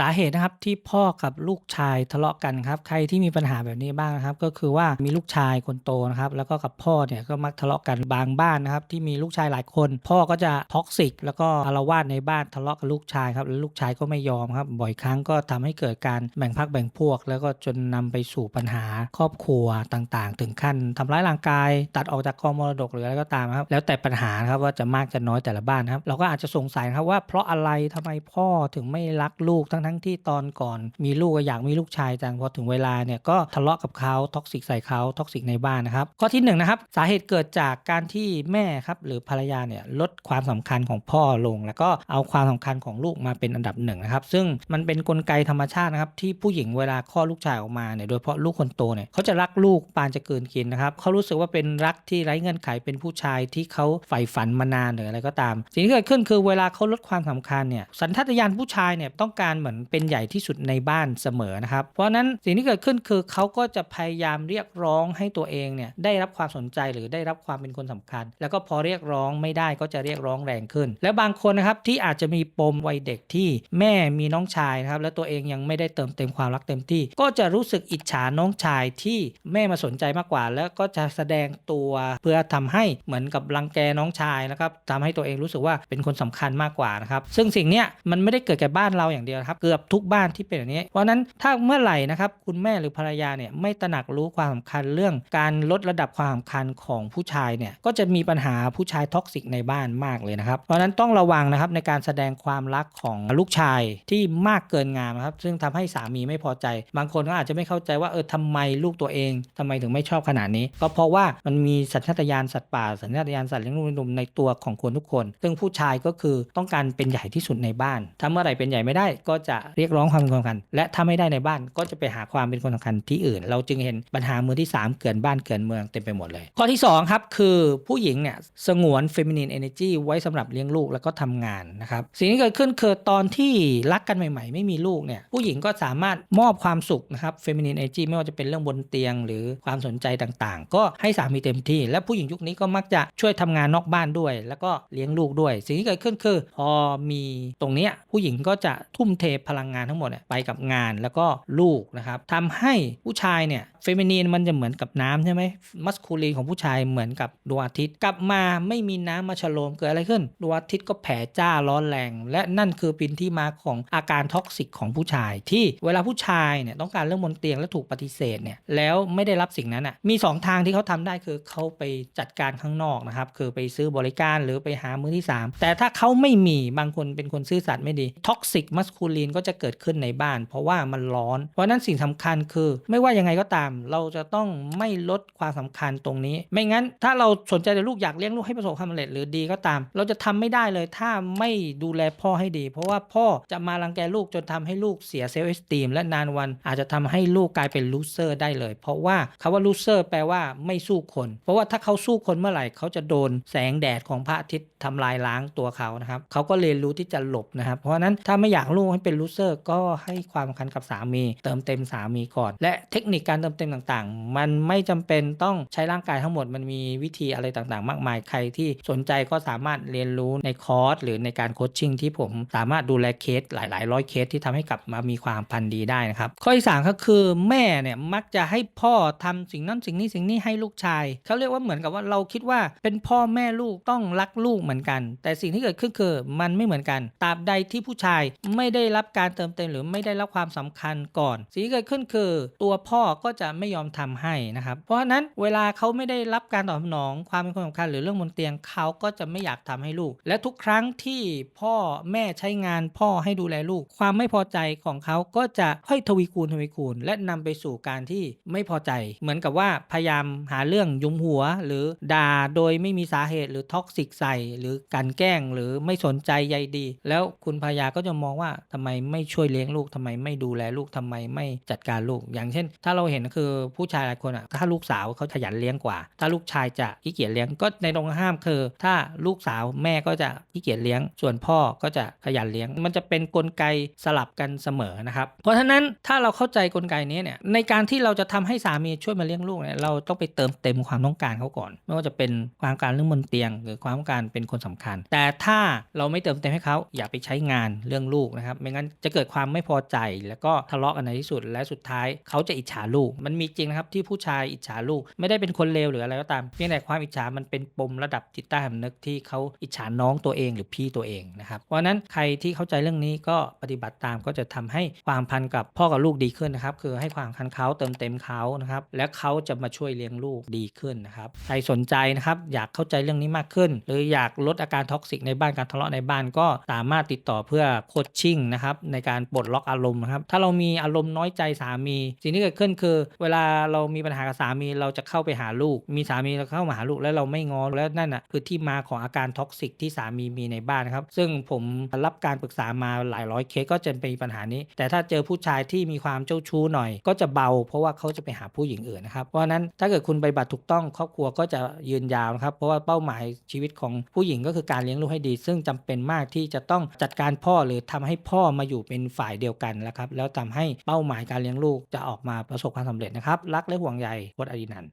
สาเหตุนะครับที่พ่อกับลูกชายทะเลาะกันครับ ใครที่มีปัญหาแบบนี้บ้างนะครับ ก็คือว่ามีลูกชายคนโตนะครับ แล้วก็กับพ่อเนี่ยก็มักทะเลาะกันบางบ้านนะครับ ที่มีลูกชายหลายคน พ่อก็จะท็อกซิกแล้วก็อาละวาดในบ้านทะเลาะกับลูกชายครับแล้วลูกชายก็ไม่ยอมครับ บ่อยครั้งก็ทำให้เกิดการแบ่งพักแบ่งพวก แล้วก็จนนำไปสู่ปัญหาครอบครัวต่างๆ ถึงขั้นทำร้ายร่างกาย ตัดออกจากกองมรดกหรืออะไรก็ตามครับ แล้วแต่ปัญหาครับว่าจะมากจะน้อยแต่ละบ้านครับเราก็อาจจะสงสัยครับว่าเพราะอะไรทำไมพ่อถึงไม่รักลูกทั้งทั้งที่ตอนก่อนมีลูกก็อยากมีลูกชายจังพอถึงเวลาเนี่ยก็ทะเลาะกับเขาท็อกซิกใส่เขาท็อกซิกในบ้านนะครับข้อที่หนึ่งนะครับสาเหตุเกิดจากการที่แม่ครับหรือภรรยาเนี่ยลดความสำคัญของพ่อลง แล้วก็เอาความสำคัญของลูกมาเป็นอันดับหนึ่งนะครับซึ่งมันเป็นกลไกธรรมชาตินะครับที่ผู้หญิงเวลาคลอดลูกชายออกมาเนี่ยโดยเฉพาะลูกคนโตเนี่ยเขาจะรักลูกปานจะเกินกินนะครับเขารู้สึกว่าเป็นรักที่ไร้เงื่อนไขเป็นผู้ชายที่เขาใฝ่ฝันมานานหรืออะไรก็ตาม สิ่งที่เกิดขึ้นคือเวลาเขาลดความสำคัญเนี่ยสัญชาตญาณผู้ชายเนี่ยต้องการเหมือนเป็นใหญ่ที่สุดในบ้านเสมอนะครับ เพราะฉะนั้นสิ่งที่เกิดขึ้นคือเขาก็จะพยายามเรียกร้องให้ตัวเองเนี่ยได้รับความสนใจหรือได้รับความเป็นคนสำคัญ แล้วก็พอเรียกร้องไม่ได้ก็จะเรียกร้องแรงขึ้น และบางคนนะครับที่อาจจะมีปมวัยเด็กที่แม่มีน้องชายนะครับและตัวเองยังไม่ได้เติมเต็มความรักเต็มที่ ก็จะรู้สึกอิจฉาน้องชายที่แม่มาสนใจมากกว่า แล้วก็จะแสดงตัวเพื่อทำให้เหมือนกับรังแกน้องชายนะครับทำให้ตัวเองรู้สึกว่าเป็นคนสำคัญมากกว่านะครับ ซึ่งสิ่งนี้มันไม่ได้เกิดแก่บ้านเราอย่างเดียวนะครับเกือบทุกบ้านที่เป็นอย่างนี้ เพราะนั้นถ้าเมื่อไหร่นะครับคุณแม่หรือภรรยาเนี่ยไม่ตระหนักรู้ความสำคัญเรื่องการลดระดับความสำคัญของผู้ชายเนี่ยก็จะมีปัญหาผู้ชายท็อกซิกในบ้านมากเลยนะครับ เพราะนั้นต้องระวังนะครับในการแสดงความรักของลูกชายที่มากเกินงามครับซึ่งทำให้สามีไม่พอใจ บางคนก็อาจจะไม่เข้าใจว่าเออทำไมลูกตัวเองทำไมถึงไม่ชอบขนาดนี้ ก็เพราะว่ามันมีสัญชาตญาณสัตว์ป่าสัญชาตญาณสัตว์เลี้ยงลูกในนมในตัวของคนทุกคน ซึ่งผู้ชายก็คือต้องการเป็นใหญ่ที่สุดในบ้านถ้าเมื่อไหร่เป็นใหญ่ไม่ได้ก็จะเรียกร้องความเป็นคนสำคัญ และถ้าไม่ได้ในบ้านก็จะไปหาความเป็นคนสำคัญที่อื่น เราจึงเห็นปัญหามือที่ 3 เกินบ้านเกินเมืองเต็มไปหมดเลย ข้อที่ 2 ครับ คือผู้หญิงเนี่ยสงวน feminine energy ไว้สำหรับเลี้ยงลูกแล้วก็ทำงานนะครับสิ่งที่เกิดขึ้นคือตอนที่รักกันใหม่ ๆ ไม่มีลูกเนี่ยผู้หญิงก็สามารถมอบความสุขนะครับ feminine energy ไม่ว่าจะเป็นเรื่องบนเตียง หรือความสนใจต่างๆ ก็ให้สามีเต็มที่ และผู้หญิงยุคนี้ก็มักจะช่วยทำงานนอกบ้านด้วย แล้วก็เลี้ยงลูกด้วย สิ่งที่เกิดขึ้นคือ พอมีตรงนี้ผู้หญิงก็จะทุ่มเทพลังงานทั้งหมดไปกับงานแล้วก็ลูกนะครับทำให้ผู้ชายเนี่ยเฟมินีนมันจะเหมือนกับน้ำใช่ไหมมัสคูลีนของผู้ชายเหมือนกับดวงอาทิตย์ กลับมาไม่มีน้ำมาฉโลมเกิดอะไรขึ้นดวงอาทิตย์ก็แผ่จ้าร้อนแรง และนั่นคือเป็นที่มาของอาการท็อกซิกของผู้ชาย ที่เวลาผู้ชายเนี่ยต้องการเรื่องบนเตียงและถูกปฏิเสธเนี่ยแล้วไม่ได้รับสิ่งนั้นอะมี 2 ทางที่เขาทำได้คือเขาไปจัดการข้างนอกนะครับคือไปซื้อบริการหรือไปหามือที่ 3 แต่ถ้าเขาไม่มีบางคนเป็นคนซื่อสัตย์ไม่ดีท็อกซิกมัสคูลีนก็จะเกิดขึ้นในบ้าน เพราะว่ามันร้อน เพราะนั้นสิ่งสำคัญคือ ไม่ว่ายังไงก็ตาม เราจะต้องไม่ลดความสำคัญตรงนี้ ไม่งั้น ถ้าเราสนใจแต่ลูกอยากเลี้ยงลูกให้ประสบความสำเร็จหรือดีก็ตาม เราจะทำไม่ได้เลยถ้าไม่ดูแลพ่อให้ดี เพราะว่าพ่อจะมารังแกลูกจนทำให้ลูกเสียเซลล์เอสตีมและนานวันอาจจะทำให้ลูกกลายเป็นลูเซอร์ได้เลย เพราะว่าคาว่าลูเซอร์แปลว่าไม่สู้คน เพราะว่าถ้าเขาสู้คนเมื่อไหร่เขาจะโดนแสงแดดของพระอาทิตย์ทำลายล้างตัวเขานะครับเขาก็เรียนรู้ที่จะหลบนะครับเพราะฉะนั้นถ้าไม่อยากลูกให้เป็นลูเซอร์ก็ให้ความสำคัญกับสามี เติมเต็มสามีก่อน และเทคนิคการเติมเต็มต่างๆ มันไม่จำเป็นต้องใช้ร่างกายทั้งหมดมันมีวิธีอะไรต่างๆ มากมายใครที่สนใจก็สามารถเรียนรู้ในคอร์สหรือในการโคชชิ่งที่ผมสามารถดูแลเคสหลายๆร้อยเคสที่ทำให้กลับมามีความพันธ์ดีได้นะครับข้อที่สามก็คือแม่เนี่ยมักจะให้พ่อทำสิ่งนั้นสิ่งนี้สิ่งนี้ให้ลูกชายเขาเรียกว่าเหมือนกับว่าเราคิดว่าเป็นพ่อแม่ลูกต้องรักลูกเหมือนกัน แต่สิ่งที่เกิดขึ้นคือมันไม่เหมือนกันตราบใดที่ผู้ชายไม่ได้รับการเติมเต็มหรือไม่ได้รับความสำคัญก่อนสิ่งที่เกิดขึ้นคือ ตัวพ่อก็จะไม่ยอมทำให้นะครับ เพราะฉะนั้นเวลาเขาไม่ได้รับการตอบสนองความเป็นคนสำคัญหรือเรื่องบนเตียงเขาก็จะไม่อยากทำให้ลูก และทุกครั้งที่พ่อแม่ใช้งานพ่อให้ดูแลลูก ความไม่พอใจของเขาก็จะค่อยทวีคูณทวีคูณ และนำไปสู่การที่ไม่พอใจ เหมือนกับว่าพยายามหาเรื่องยุมหัว หรือด่าโดยไม่มีสาเหตุหรือท็อกซิกใส่หรือการแกล้งหรือไม่สนใจใยดี แล้วคุณภรรยาก็จะมองว่าทำไมไม่ช่วยเลี้ยงลูกทำไม ไม่ดูแลลูกทำไมไม่จัดการลูก อย่างเช่น ถ้าเราเห็นคือผู้ชายหลายคนอะถ้าลูกสาวเขาขยันเลี้ยงกว่า ถ้าลูกชายจะขี้เกียจเลี้ยงก็ในตรงห้ามคือ ถ้าลูกสาวแม่ก็จะขี้เกียจเลี้ยง ส่วนพ่อก็จะขยันเลี้ยง มันจะเป็นนกลไกสลับกันเสมอนะครับ เพราะฉะนั้นถ้าเราเข้าใจกลไกนี้เนี่ยในการที่เราจะทำให้สามีช่วยมาเลี้ยงลูกเนี่ยเราต้องไปเติมเต็มความต้องการเขาก่อน ไม่ว่าจะเป็นความการเรื่องบนเตียง หรือความต้องการเป็นคนสำคัญ แต่ถ้าเราไม่เติมเต็มให้เขาอย่าไปใช้งานเรื่องลูกนะครับ ไม่งั้นจะเกิดความไม่พอใจ แล้วก็ทะเลาะกันในที่สุด และสุดท้ายเขาจะอิจฉาลูก มันมีจริงนะครับที่ผู้ชายอิจฉาลูก ไม่ได้เป็นคนเลวหรืออะไรก็ตามเพียงแต่ความอิจฉามันเป็นปมระดับจิตใต้สำนึกที่เขาอิจฉาน้องตัวเองหรือพี่ตัวเองนะครับเพราะนั้นใครที่เข้าใจเรื่องนี้ก็ปฏิบัติตามก็จะทำให้ความพันกับพ่อกับลูกดีขึ้นนะครับคือให้ความคันเขาเติมเต็มเขานะครับและเขาจะมาช่วยเลี้ยงลูกดีขึ้นนะครับใครสนใจนะครับอยากเข้าใจเรื่องนี้มากขึ้น หรืออยากลดอาการท็อกซิกในบ้านการทะเลาะในบ้านก็สามารถติดต่อเพื่อโคชชิ่งนะครับในการปลดล็อกอารมณ์นะครับถ้าเรามีอารมณ์น้อยใจสามี สิ่งที่เกิดขึ้นคือ เวลาเรามีปัญหากับสามีเราจะเข้าไปหาลูก มีสามีเราเข้ามาหาลูกแล้วเราไม่งอแล้วนั่นอะคือที่มาของอาการท็อกซิกที่สามีมีในบ้านครับซึ่งผมรับการปรึกษามาหลายร้อยเคสก็จะเป็นปัญหานี้ แต่ถ้าเจอผู้ชายที่มีความเจ้าชู้หน่อย ก็จะเบา เพราะว่าเขาจะไปหาผู้หญิงอื่นนะครับเพราะนั้นถ้าเกิดคุณไปบัติถูกต้องครอบครัวก็จะยืนยาวนะครับเพราะว่าเป้าหมายชีวิตของผู้หญิงก็คือการเลี้ยงลูกให้ดี ซึ่งจำเป็นมากที่จะต้องจัดการพ่อหรือทำให้พ่อมาอยู่เป็นฝ่ายเดียวกันแล้วครับแล้วทำให้เป้าหมายการเลี้ยงลูกจะออกมาประสบความสำเร็จนะครับรักและห่วงใยพจน์อดินันท์